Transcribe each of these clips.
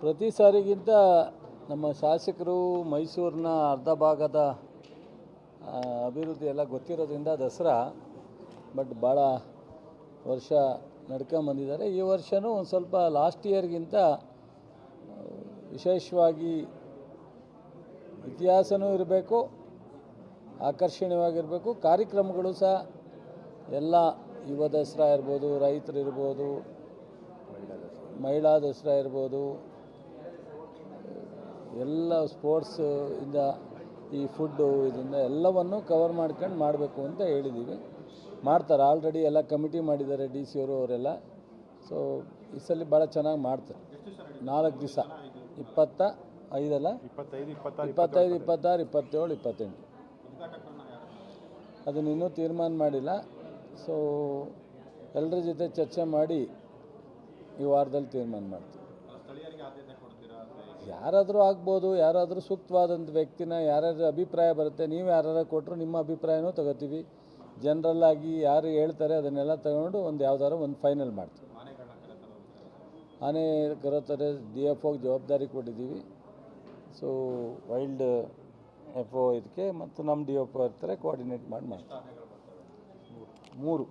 ಪ್ರತಿ ಸಾರಿಗಿಂತ ನಮ್ಮ ಶಾಸಕರು ಮೈಸೂರಿನ ಅರ್ಧ ಭಾಗದ ಅಭಿವೃದ್ಧಿ ಎಲ್ಲ ಗೊತ್ತಿರೋದ್ರಿಂದ ದಸರಾ, ಬಟ್ ಭಾಳ ವರ್ಷ ನಡ್ಕೊಂಬಂದಿದ್ದಾರೆ ಈ ವರ್ಷವೂ ಒಂದು ಸ್ವಲ್ಪ ಲಾಸ್ಟ್ ಇಯರ್ಗಿಂತ ವಿಶೇಷವಾಗಿ ಇತಿಹಾಸನೂ ಇರಬೇಕು, ಆಕರ್ಷಣೀಯವಾಗಿರಬೇಕು. ಕಾರ್ಯಕ್ರಮಗಳು ಸಹ ಎಲ್ಲ ಯುವ ದಸರಾ ಇರ್ಬೋದು, ರೈತರು ಇರ್ಬೋದು ಮಹಿಳಾ ದಸರಾ ಇರ್ಬೋದು ಎಲ್ಲ ಸ್ಪೋರ್ಟ್ಸ್ ಇಂದ ಈ ಫುಡ್ಡು ಇದರಿಂದ ಎಲ್ಲವನ್ನು ಕವರ್ ಮಾಡ್ಕೊಂಡು ಮಾಡಬೇಕು ಅಂತ ಹೇಳಿದ್ದೀವಿ ಮಾಡ್ತಾರೆ ಆಲ್ರೆಡಿ ಎಲ್ಲ ಕಮಿಟಿ ಮಾಡಿದ್ದಾರೆ ಡಿ ಸಿ ಅವರು ಅವರೆಲ್ಲ. ಸೊ ಈ ಸಲ ಭಾಳ ಚೆನ್ನಾಗಿ ಮಾಡ್ತಾರೆ. ನಾಲ್ಕು ದಿವಸ ಇಪ್ಪತ್ತ ಐದಲ್ಲ? ಇಪ್ಪತ್ತೈದು ಇಪ್ಪತ್ತಾರು ಇಪ್ಪತ್ತೇಳು. ಇಪ್ಪತ್ತೆಂಟು. ಅದನ್ನ ಇನ್ನೂ ತೀರ್ಮಾನ ಮಾಡಿಲ್ಲ. ಸೊ ಎಲ್ಲರ ಜೊತೆ ಚರ್ಚೆ ಮಾಡಿ ಈ ವಾರದಲ್ಲಿ ತೀರ್ಮಾನ ಮಾಡ್ತೀವಿ. ಯಾರಾದರೂ ಆಗ್ಬೋದು ಯಾರಾದರೂ ಸೂಕ್ತವಾದಂಥ ವ್ಯಕ್ತಿನ ಯಾರ್ಯಾರ ಅಭಿಪ್ರಾಯ ಬರುತ್ತೆ ನೀವು ಯಾರು ಕೊಟ್ಟರು ನಿಮ್ಮ ಅಭಿಪ್ರಾಯನೂ ತಗೋತೀವಿ. ಜನರಲ್ ಆಗಿ ಯಾರು ಹೇಳ್ತಾರೆ ಅದನ್ನೆಲ್ಲ ತಗೊಂಡು ಒಂದು ಯಾವ್ದಾದ್ರು ಒಂದು ಫೈನಲ್ ಮಾಡ್ತೀವಿ. ಆನೆ ಕರೋತಾರೆ ಡಿ ಎಫ್ ಓಗೆ ಜವಾಬ್ದಾರಿ ಕೊಟ್ಟಿದ್ದೀವಿ. ಸೊ ವೈಲ್ಡ್ ಎಫ್ ಒ ಇದಕ್ಕೆ ಮತ್ತು ನಮ್ಮ ಡಿ ಎಫ್ ಒ ಇರ್ತಾರೆ ಕೋಆರ್ಡಿನೇಟ್ ಮಾಡಿ ಮಾಡ್ತೀವಿ. ಮೂರು.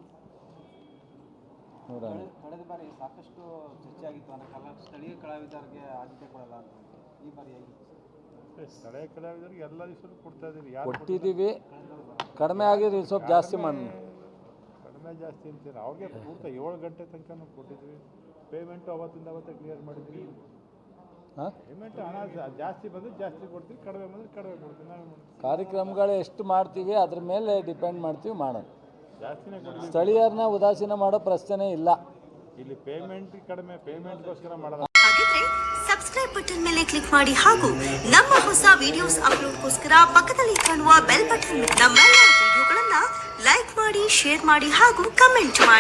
ಕಳೆದ ಬಾರಿ ಸಾಕಷ್ಟು ಚರ್ಚೆ ಆಗಿತ್ತು ಅಂದರೆ ಕಲಾ ಸ್ಥಳೀಯ ಕಲಾವಿದರಿಗೆ ಆದ್ಯತೆ ಕೊಡಲ್ಲ ಅಂತ ಈ ಬಾರಿ ಹೇಗಿತ್ತು ಸ್ಥಳೀಯ ಕಲಾವಿದರಿಗೆ ಎಲ್ಲ ದಿವಸ ಕೊಡ್ತಾ ಇದೀವಿ ಯಾರು ಕೊಟ್ಟಿದ್ದೀವಿ. ಕಡಿಮೆ ಆಗಿದ್ರೆ ಸ್ವಲ್ಪ ಜಾಸ್ತಿ ಮಾಡಿ. ಕಡಿಮೆ ಜಾಸ್ತಿ ಅಂತೀರ? ಅವ್ರಿಗೆ ಪೂರ್ತ ಏಳು ಗಂಟೆ ತನಕ ಕೊಟ್ಟಿದ್ವಿ ಪೇಮೆಂಟು ಅವತ್ತಿಂದ ಅವತ್ತೇ ಕ್ಲಿಯರ್ ಮಾಡಿದ್ವಿ ಹಾಂ? ಪೇಮೆಂಟ್ ಹಣ ಜಾಸ್ತಿ ಬಂದರೆ ಜಾಸ್ತಿ ಕೊಡ್ತೀವಿ ಕಡಿಮೆ ಬಂದರೆ ಕಡಿಮೆ ಕೊಡ್ತೀವಿ. ಕಾರ್ಯಕ್ರಮಗಳೇ ಮಾಡ್ತೀವಿ? ಕಾರ್ಯಕ್ರಮಗಳು ಎಷ್ಟು ಮಾಡ್ತೀವಿ ಅದ್ರ ಮೇಲೆ ಡಿಪೆಂಡ್ ಮಾಡ್ತೀವಿ ಮಾಡೋಣ ಸ್ಥಳೀಯರನ್ನ ಉದಾಸೀನ ಮಾಡೋ ಪ್ರಶ್ನೆ ಇಲ್ಲ. ಇಲ್ಲಿ ಪೇಮೆಂಟ್ ಕಡಿಮೆ ಪೇಮೆಂಟ್ಗೋಸ್ಕರ ಮಾಡೋದು. ಹಾಗಿದ್ರೆ ಸಬ್ಸ್ಕ್ರೈಬ್ ಬಟನ್ ಮೇಲೆ ಕ್ಲಿಕ್ ಮಾಡಿ ಹಾಗೂ ನಮ್ಮ ಹೊಸ ವಿಡಿಯೋಸ್ ಅಪ್ಲೋಡ್ಗೋಸ್ಕರ ಪಕ್ಕದಲ್ಲಿ ಕಾಣುವ ಬೆಲ್ ಬಟನ್ ನಮ್ಮೆಲ್ಲ ವಿಡಿಯೋಗಳನ್ನ ಲೈಕ್ ಮಾಡಿ ಶೇರ್ ಮಾಡಿ ಹಾಗೂ ಕಮೆಂಟ್ ಮಾಡಿ.